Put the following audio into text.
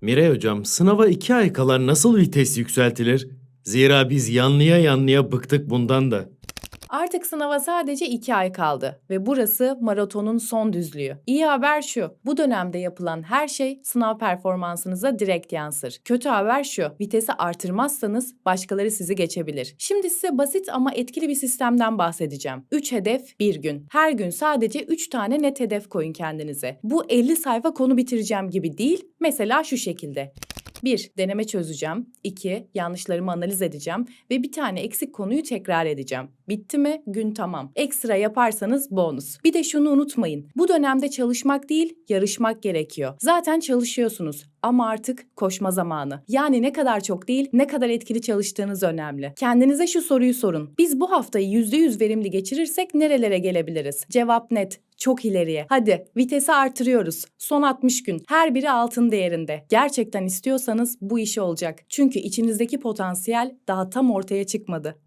Miray hocam, sınava iki ay kala nasıl vites yükseltilir? Zira biz yanlıya yanlıya bıktık bundan da. Artık sınava sadece 2 ay kaldı ve burası maratonun son düzlüğü. İyi haber şu, bu dönemde yapılan her şey sınav performansınıza direkt yansır. Kötü haber şu, vitesi artırmazsanız başkaları sizi geçebilir. Şimdi size basit ama etkili bir sistemden bahsedeceğim. 3 hedef 1 gün. Her gün sadece 3 tane net hedef koyun kendinize. Bu 50 sayfa konu bitireceğim gibi değil, mesela şu şekilde. 1. Deneme çözeceğim. 2. Yanlışlarımı analiz edeceğim. Ve bir tane eksik konuyu tekrar edeceğim. Bitti mi? Gün tamam. Ekstra yaparsanız bonus. Bir de şunu unutmayın. Bu dönemde çalışmak değil, yarışmak gerekiyor. Zaten çalışıyorsunuz ama artık koşma zamanı. Yani ne kadar çok değil, ne kadar etkili çalıştığınız önemli. Kendinize şu soruyu sorun. Biz bu haftayı %100 verimli geçirirsek nerelere gelebiliriz? Cevap net. Çok ileriye. Hadi vitesi artırıyoruz. Son 60 gün. Her biri altın değerinde. Gerçekten istiyorsanız bu iş olacak. Çünkü içinizdeki potansiyel daha tam ortaya çıkmadı.